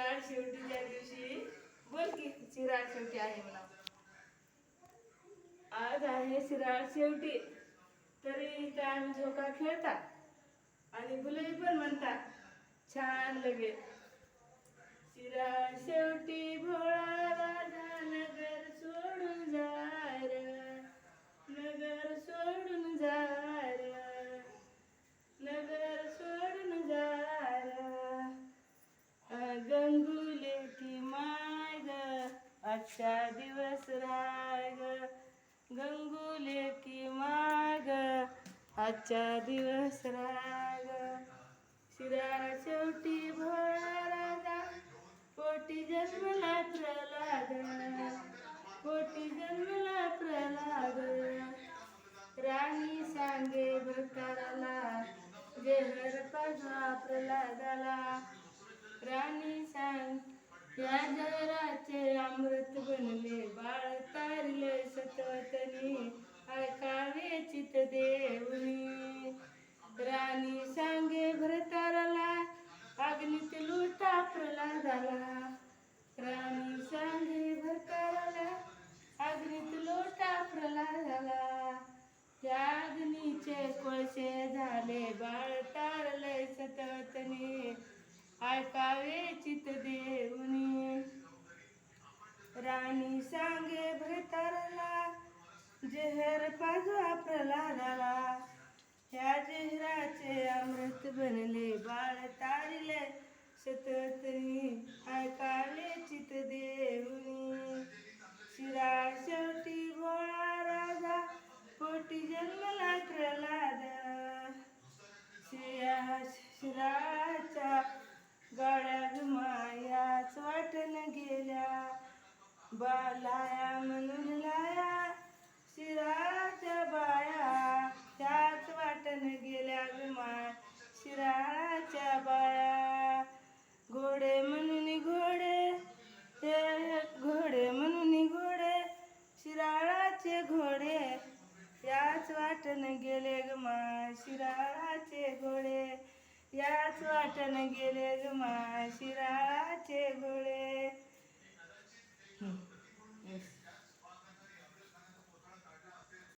शिराळ शेवटीच्या दिवशी. बोल की चिराळ शेवटी आहे म्हणा. आज आहे शिराळ शेवटी. तरी इथं आम्ही झोका खेळता. आणि गुलाबी पण म्हणता छान लगे शिराळ शेवटी. आजचा दिवस राग गंगुले की माग. आजचा दिवस राग. शिरा शेवटी भोळा राजा पोटी जन्मला प्रल्हाद. पोटी जन्मला प्रल्हाद. राणी सांगे भक्ताराला जेहर पाजवा प्रल्हादाला. राणी सांग या जराचे अमृत बनले बाळ तारले सतवतनी ऐकावे चित देवनी राणी सांगे भरताराला अग्नीत लुटा प्रल्हादाला. राणी सांगे भरताराला अग्नित लोटा प्रल्हादाला. त्या अग्नीचे कोळसे झाले बाळ तारले सतवतनी ऐकावे चित दे जेहर पाजवा प्रल्हादाला. ह्या जेहराचे अमृत बनले बाळ तारिले. सततनी ऐकाले चित देवनी शिरा शेवटी भोळा राजा पोटी जन्मला प्रल्हाद. शिया शिराच्या गाड्या मायाच वाटण गेल्या. बालाया म्हणून वाटन गेले ग शिराळाचे घोडे याच वाटण गेले ग शिराळाचे घोडे हम्म.